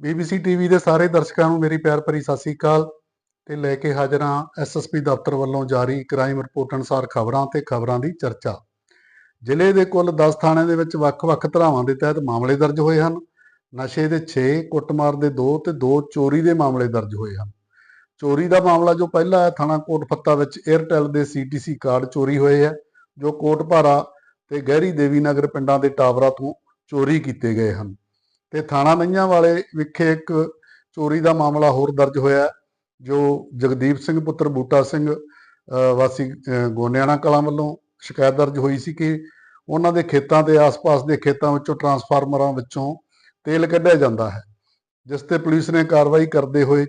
BBC TV ਦੇ ਸਾਰੇ ਦਰਸ਼ਕਾਂ ਨੂੰ ਮੇਰੀ ਪਿਆਰ ਭਰੀ ਸਤਿ ਸ੍ਰੀ ਅਕਾਲ ਤੇ ਲੈ ਕੇ ਹਾਜ਼ਰ ਹਾਂ ਐਸਐਸਪੀ ਦਫ਼ਤਰ ਵੱਲੋਂ ਜਾਰੀ ਕ੍ਰਾਈਮ ਰਿਪੋਰਟ ਅਨੁਸਾਰ ਖਬਰਾਂ ਤੇ ਖਬਰਾਂ ਦੀ ਚਰਚਾ। ਜ਼ਿਲ੍ਹੇ ਦੇ ਕੁੱਲ 10 ਥਾਣਿਆਂ ਦੇ ਵਿੱਚ ਵੱਖ-ਵੱਖ ਧਰਾਵਾਂ ਦੇ ਤਹਿਤ ਮਾਮਲੇ ਦਰਜ ਹੋਏ ਹਨ। ਨਸ਼ੇ ਦੇ 6 ਕੁੱਟਮਾਰ ਦੇ 2 ਤੇ 2 ਚੋਰੀ ਦੇ ਮਾਮਲੇ ਦਰਜ ਹੋਏ ਹਨ। ਚੋਰੀ ਦਾ ਮਾਮਲਾ ਜੋ ਪਹਿਲਾ ਹੈ ਥਾਣਾ ਕੋਟਫੱਤਾ ਵਿੱਚ 에ਅਰਟੈਲ ਦੇ ਸੀਟੀਸੀ ਕਾਰਡ ਚੋਰੀ ਹੋਏ ਹੈ, ਜੋ ਕੋਟਭਾਰਾ ਤੇ ਗਹਿਰੀ ਦੇਵੀ ਨਗਰ ਪਿੰਡਾਂ ਦੇ ਟਾਵਰਾਂ ਤੋਂ ਚੋਰੀ ਕੀਤੇ ਗਏ ਹਨ। ਤੇ ਥਾਣਾ ਨਈਆਂ ਵਾਲੇ ਵਿਖੇ ਇੱਕ ਚੋਰੀ ਦਾ ਮਾਮਲਾ ਹੋਰ ਦਰਜ ਹੋਇਆ ਜੋ ਜਗਦੀਪ ਸਿੰਘ, ਪੁੱਤਰ ਬੂਟਾ ਸਿੰਘ ਵਾਸੀ ਗੋਨਿਆਣਾ ਕਲਾਂ ਵੱਲੋਂ ਸ਼ਿਕਾਇਤ ਦਰਜ ਹੋਈ ਸੀ ਕਿ ਉਹਨਾਂ ਦੇ ਖੇਤਾਂ ਦੇ ਆਸ-ਪਾਸ ਦੇ ਖੇਤਾਂ ਵਿੱਚੋਂ ਟਰਾਂਸਫਾਰਮਰਾਂ ਵਿੱਚੋਂ ਤੇਲ ਕੱਢਿਆ ਜਾਂਦਾ ਹੈ, ਜਿਸ ਤੇ ਪੁਲਿਸ ਨੇ ਕਾਰਵਾਈ ਕਰਦੇ ਹੋਏ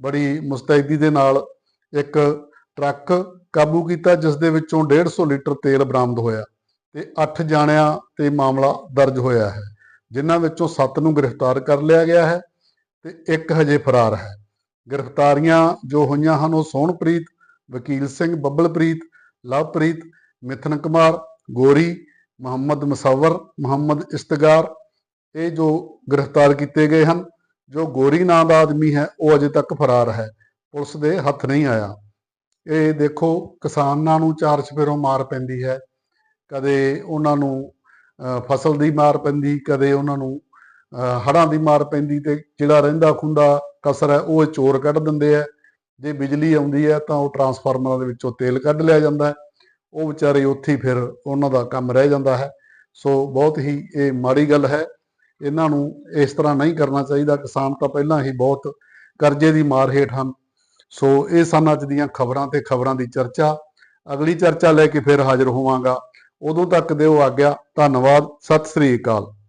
ਬੜੀ ਮੁਸਤੈਦੀ ਦੇ ਨਾਲ ਇੱਕ ਟਰੱਕ ਕਾਬੂ ਕੀਤਾ, ਜਿਸ ਦੇ ਵਿੱਚੋਂ 150 ਲੀਟਰ ਤੇਲ ਬਰਾਮਦ ਹੋਇਆ ਤੇ 8 ਜਾਣਿਆਂ ਤੇ ਮਾਮਲਾ ਦਰਜ ਹੋਇਆ ਹੈ। ਜਿਨ੍ਹਾਂ ਵਿੱਚੋਂ 7 ਨੂੰ ਗ੍ਰਿਫਤਾਰ ਕਰ ਲਿਆ ਗਿਆ ਹੈ ਤੇ ਇੱਕ ਹਜੇ ਫਰਾਰ ਹੈ। ਗ੍ਰਿਫਤਾਰੀਆਂ ਜੋ ਹੋਈਆਂ ਹਨ ਉਹ ਸੋਹਣਪ੍ਰੀਤ, ਵਕੀਲ ਸਿੰਘ ਬੱਬਲਪ੍ਰੀਤ, ਲਵਪ੍ਰੀਤ, ਮਿਥਨ ਕੁਮਾਰ, ਗੋਰੀ, ਮੁਹੰਮਦ ਮੁਸੱਵਰ, ਮੁਹੰਮਦ ਇਸਤਗਾਰ, ਇਹ ਜੋ ਗ੍ਰਿਫਤਾਰ ਕੀਤੇ ਗਏ ਹਨ, ਜੋ ਗੋਰੀ ਨਾਂ ਦਾ ਆਦਮੀ ਹੈ, ਉਹ ਅਜੇ ਤੱਕ ਫਰਾਰ ਹੈ। ਪੁਲਿਸ ਦੇ ਹੱਥ ਨਹੀਂ ਆਇਆ। ਇਹ ਦੇਖੋ ਕਿਸਾਨਾਂ ਨੂੰ ਚਾਰ ਚਫੇਰੋਂ ਮਾਰ ਪੈਂਦੀ ਹੈ। ਕਦੇ ਉਹਨਾਂ ਨੂੰ ਫਸਲ ਦੀ ਮਾਰ ਪੈਂਦੀ ਕਦੇ ਉਹਨਾਂ ਨੂੰ ਅਹ, ਹੜ੍ਹਾਂ ਦੀ ਮਾਰ ਪੈਂਦੀ ਤੇ ਜਿਹੜਾ ਰਹਿੰਦਾ ਖੁੰਦਾ ਕਸਰ ਹੈ ਉਹ ਚੋਰ ਕੱਢ ਦਿੰਦੇ ਆ। ਜੇ ਬਿਜਲੀ ਆਉਂਦੀ ਹੈ ਤਾਂ ਉਹ ਟਰਾਂਸਫਾਰਮਰਾਂ ਦੇ ਵਿੱਚੋਂ ਤੇਲ ਕੱਢ ਲਿਆ ਜਾਂਦਾ ਉਹ ਵਿਚਾਰੇ ਉੱਥੇ ਫਿਰ ਉਹਨਾਂ ਦਾ ਕੰਮ ਰਹਿ ਜਾਂਦਾ ਹੈ। ਸੋ ਬਹੁਤ ਹੀ ਇਹ ਮਾੜੀ ਗੱਲ ਹੈ। ਇਹਨਾਂ ਨੂੰ ਇਸ ਤਰ੍ਹਾਂ ਨਹੀਂ ਕਰਨਾ ਚਾਹੀਦਾ। ਕਿਸਾਨ ਤਾਂ ਪਹਿਲਾਂ ਹੀ ਬਹੁਤ ਕਰਜ਼ੇ ਦੀ ਮਾਰ ਹੇਠ ਹਨ। ਸੋ ਇਹ ਸਨ ਅੱਜ ਦੀਆਂ ਖਬਰਾਂ ਤੇ ਖਬਰਾਂ ਦੀ ਚਰਚਾ। ਅਗਲੀ ਚਰਚਾ ਲੈ ਕੇ ਫਿਰ ਹਾਜ਼ਰ ਹੋਵਾਂਗਾ। ਉਦੋਂ ਤੱਕ ਦਿਓ ਆਗਿਆ। ਧੰਨਵਾਦ। ਸਤਿ ਸ੍ਰੀ ਅਕਾਲ।